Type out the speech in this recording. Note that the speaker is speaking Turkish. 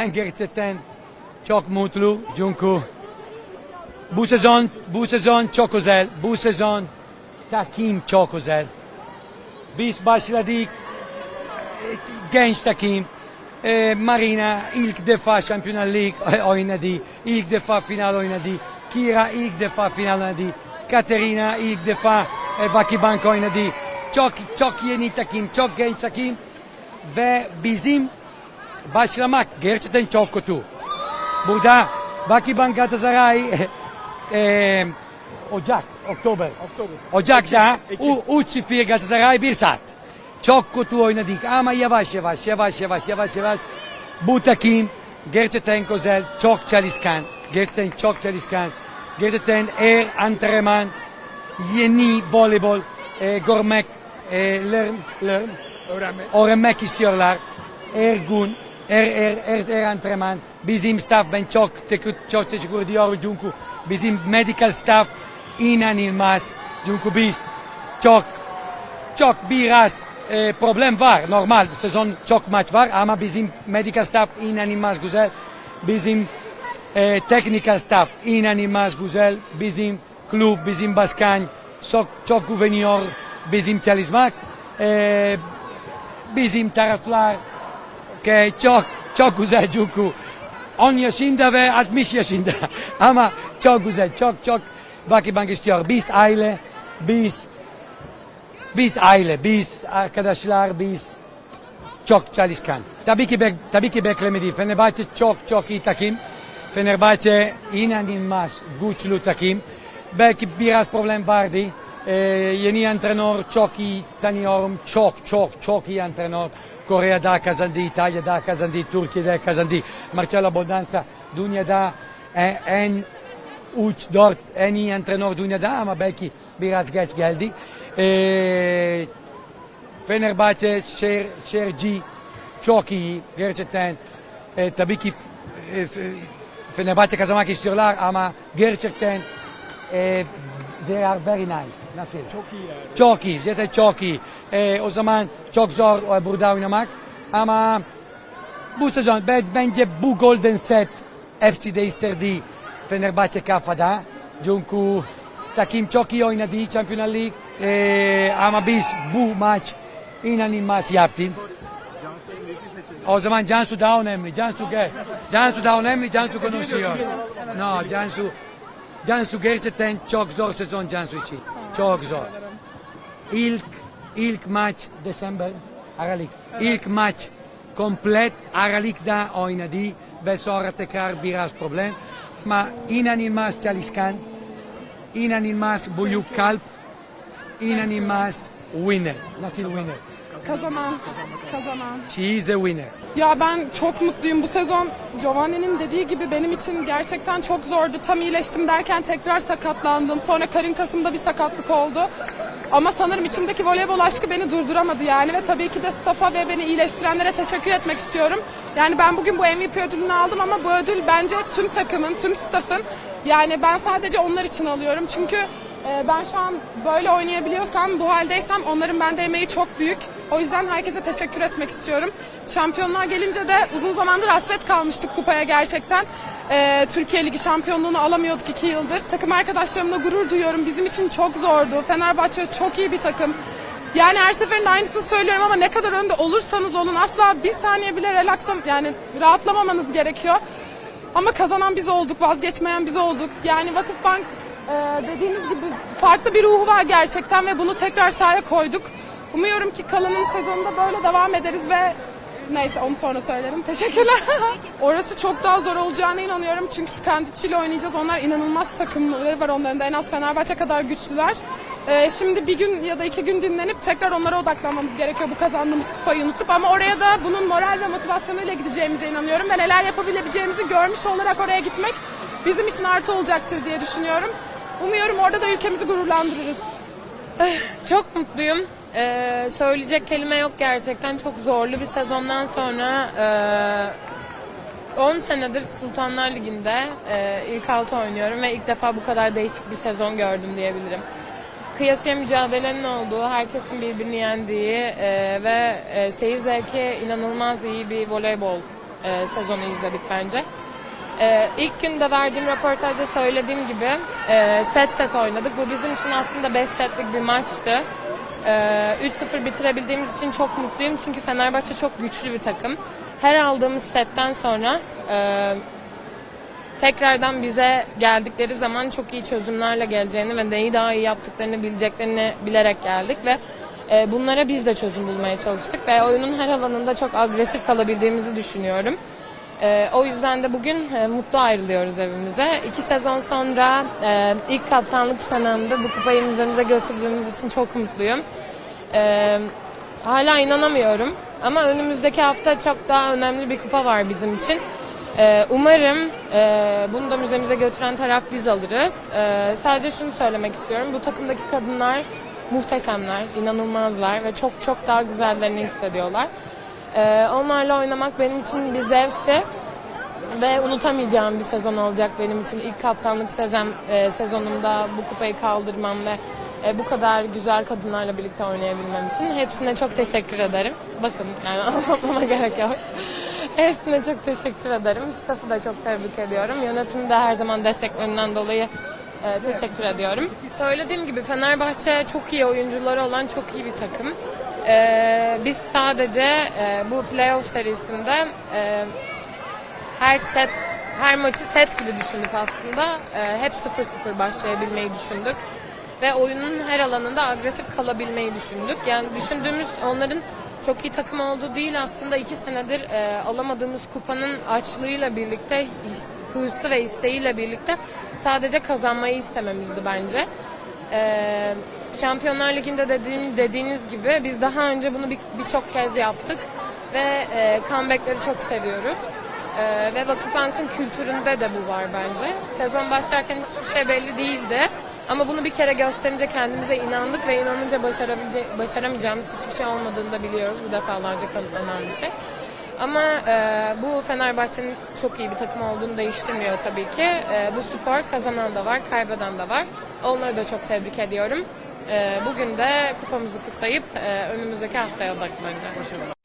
Ben gerçekten çok mutlu çünkü bu sezon bu sezon çok özel. Bu sezon takım çok özel. Biz başladık e, genç takım. E, Marina ilk defa Şampiyonlar Lig oynadı. İlk defa final oynadı. Kira ilk defa final oynadı. Katerina ilk defa e, Vakibank oynadı. Çok çok yeni takım, çok genç takım ve bizim başlamak gerçekten çok kötü. Burada Vakibank Galatasaray e, Ocak, Oktober. Oktober. Ocak'ta Ekim. U- 3-0 Galatasaray 1 saat. Çok kötü oynadık ama yavaş yavaş yavaş yavaş yavaş yavaş bu takım gerçekten güzel, çok çalışkan, gerçekten çok çalışkan, gerçekten her antrenman yeni voleybol e, görmek, e, learn, learn, Öğrenme. öğrenmek istiyorlar. Her gün, her, her, her, her antrenman. Bizim staff ben çok, çok teşekkür ediyorum çünkü bizim medical staff inanılmaz. Çünkü biz çok, çok biraz e, problem var. Normal sezon çok maç var ama bizim medical staff inanılmaz güzel. Bizim e, technical staff inanılmaz güzel. Bizim kulüp, bizim başkan çok, çok güveniyor bizim çalışmak. E, bizim taraflar ki çok çok güzel çünkü 10 yaşında ve 60 yaşında ama çok güzel çok çok Vakıbank istiyor. Biz aile, biz biz aile, biz arkadaşlar, biz çok çalışkan. Tabii ki bek, tabii ki beklemedi. Fenerbahçe çok çok iyi takım. Fenerbahçe inanılmaz güçlü takım. Belki biraz problem vardı. Ee, yeni antrenör çok iyi tanıyorum. Çok çok çok iyi antrenör. Kore'de kazandı, İtalya'da kazandı, Türkiye'de kazandı. Marcelo Bondanza dünyada en, en 3-4 en iyi antrenör dünyada ama belki biraz geç geldi. Ee, Fenerbahçe, Şer, Şerci çok iyi gerçekten. E, tabii ki e, Fenerbahçe kazanmak istiyorlar ama gerçekten e, they are very nice. Nasıl? Çok iyi yani. Çok iyi, zaten çok iyi. O zaman çok zor e, burada oynamak ama bu sezon ben, bence bu golden set hepsi değiştirdi Fenerbahçe kafada. Çünkü takım çok iyi oynadı Şampiyonlar Lig e, ama biz bu maç inanılmaz yaptık. O zaman Cansu daha önemli. Cansu gel. Cansu daha önemli. Cansu konuşuyor. No, Cansu. Cansu gerçekten çok zor sezon Cansu için. Çok zor. İlk ilk maç Desember Aralık. İlk maç komplet Aralık'ta oynadı ve sonra tekrar biraz problem. Ama inanılmaz çalışkan, inanılmaz büyük kalp, inanılmaz winner. Nasıl winner? Kazanan, kazanan. She is a winner. Ya ben çok mutluyum. Bu sezon Giovanni'nin dediği gibi benim için gerçekten çok zordu. Tam iyileştim derken tekrar sakatlandım. Sonra karın kasımda bir sakatlık oldu. Ama sanırım içimdeki voleybol aşkı beni durduramadı yani ve tabii ki de staff'a ve beni iyileştirenlere teşekkür etmek istiyorum. Yani ben bugün bu MVP ödülünü aldım ama bu ödül bence tüm takımın, tüm staff'ın. Yani ben sadece onlar için alıyorum. Çünkü e, ben şu an böyle oynayabiliyorsam, bu haldeysem onların bende emeği çok büyük. O yüzden herkese teşekkür etmek istiyorum. Şampiyonlar gelince de uzun zamandır hasret kalmıştık kupaya gerçekten. E, Türkiye Ligi şampiyonluğunu alamıyorduk iki yıldır. Takım arkadaşlarımla gurur duyuyorum. Bizim için çok zordu. Fenerbahçe çok iyi bir takım. Yani her seferinde aynısını söylüyorum ama ne kadar önde olursanız olun asla bir saniye bile relaksam yani rahatlamamanız gerekiyor. Ama kazanan biz olduk, vazgeçmeyen biz olduk. Yani Vakıfbank e, dediğimiz gibi farklı bir ruhu var gerçekten ve bunu tekrar sahaya koyduk. Umuyorum ki kalanın sezonunda böyle devam ederiz ve neyse onu sonra söylerim. Teşekkürler. Orası çok daha zor olacağına inanıyorum çünkü Skandic ile oynayacağız. Onlar inanılmaz takımları var onların da en az Fenerbahçe kadar güçlüler. E, şimdi bir gün ya da iki gün dinlenip tekrar onlara odaklanmamız gerekiyor bu kazandığımız kupayı unutup ama oraya da bunun moral ve motivasyonuyla gideceğimize inanıyorum ve neler yapabilebileceğimizi görmüş olarak oraya gitmek bizim için artı olacaktır diye düşünüyorum. Umuyorum orada da ülkemizi gururlandırırız. Çok mutluyum. Ee, söyleyecek kelime yok gerçekten. Çok zorlu bir sezondan sonra e, 10 senedir Sultanlar Ligi'nde e, ilk altı oynuyorum ve ilk defa bu kadar değişik bir sezon gördüm diyebilirim. Kıyasıya mücadelenin olduğu, herkesin birbirini yendiği e, ve e, seyir zevki inanılmaz iyi bir voleybol e, sezonu izledik bence. Ee, ilk günde verdiğim röportajda söylediğim gibi e, set set oynadık. Bu bizim için aslında 5 setlik bir maçtı. Ee, 3-0 bitirebildiğimiz için çok mutluyum çünkü Fenerbahçe çok güçlü bir takım. Her aldığımız setten sonra e, tekrardan bize geldikleri zaman çok iyi çözümlerle geleceğini ve neyi daha iyi yaptıklarını bileceklerini bilerek geldik ve e, bunlara biz de çözüm bulmaya çalıştık ve oyunun her alanında çok agresif kalabildiğimizi düşünüyorum. E, o yüzden de bugün e, mutlu ayrılıyoruz evimize. İki sezon sonra e, ilk kaptanlık senemde bu kupayı müzemize götürdüğümüz için çok mutluyum. E, hala inanamıyorum ama önümüzdeki hafta çok daha önemli bir kupa var bizim için. Ee, umarım e, bunu da müzemize götüren taraf biz alırız. Sadece şunu söylemek istiyorum. Bu takımdaki kadınlar muhteşemler, inanılmazlar ve çok çok daha güzellerini hissediyorlar. Ee, onlarla oynamak benim için bir zevkti ve unutamayacağım bir sezon olacak benim için. İlk kaptanlık sezon, e, sezonumda bu kupayı kaldırmam ve e, bu kadar güzel kadınlarla birlikte oynayabilmem için. Hepsine çok teşekkür ederim. Bakın yani anlatmama gerek yok. Hepsine çok teşekkür ederim. Staff'ı da çok tebrik ediyorum. Yönetimi de her zaman desteklerinden dolayı e, teşekkür ediyorum. Söylediğim gibi Fenerbahçe çok iyi oyuncuları olan çok iyi bir takım. E, biz sadece e, bu playoff serisinde e, her set, her maçı set gibi düşündük aslında. Ee, hep 0-0 başlayabilmeyi düşündük. Ve oyunun her alanında agresif kalabilmeyi düşündük. Yani düşündüğümüz onların çok iyi takım olduğu değil aslında iki senedir e, alamadığımız kupanın açlığıyla birlikte, hırsı ve isteğiyle birlikte sadece kazanmayı istememizdi bence. Ee, Şampiyonlar Ligi'nde dediğim, dediğiniz gibi biz daha önce bunu bir- birçok kez yaptık ve e, comeback'leri çok seviyoruz. Ee, ve Vakıfbank'ın kültüründe de bu var bence. Sezon başlarken hiçbir şey belli değildi. Ama bunu bir kere gösterince kendimize inandık ve inanınca başaramayacağımız hiçbir şey olmadığını da biliyoruz. Bu defalarca kanıtlanan bir şey. Ama e, bu Fenerbahçe'nin çok iyi bir takım olduğunu değiştirmiyor tabii ki. E, bu spor kazanan da var, kaybeden de var. Onları da çok tebrik ediyorum. E, bugün de kupamızı kutlayıp e, önümüzdeki haftaya odaklanacağız.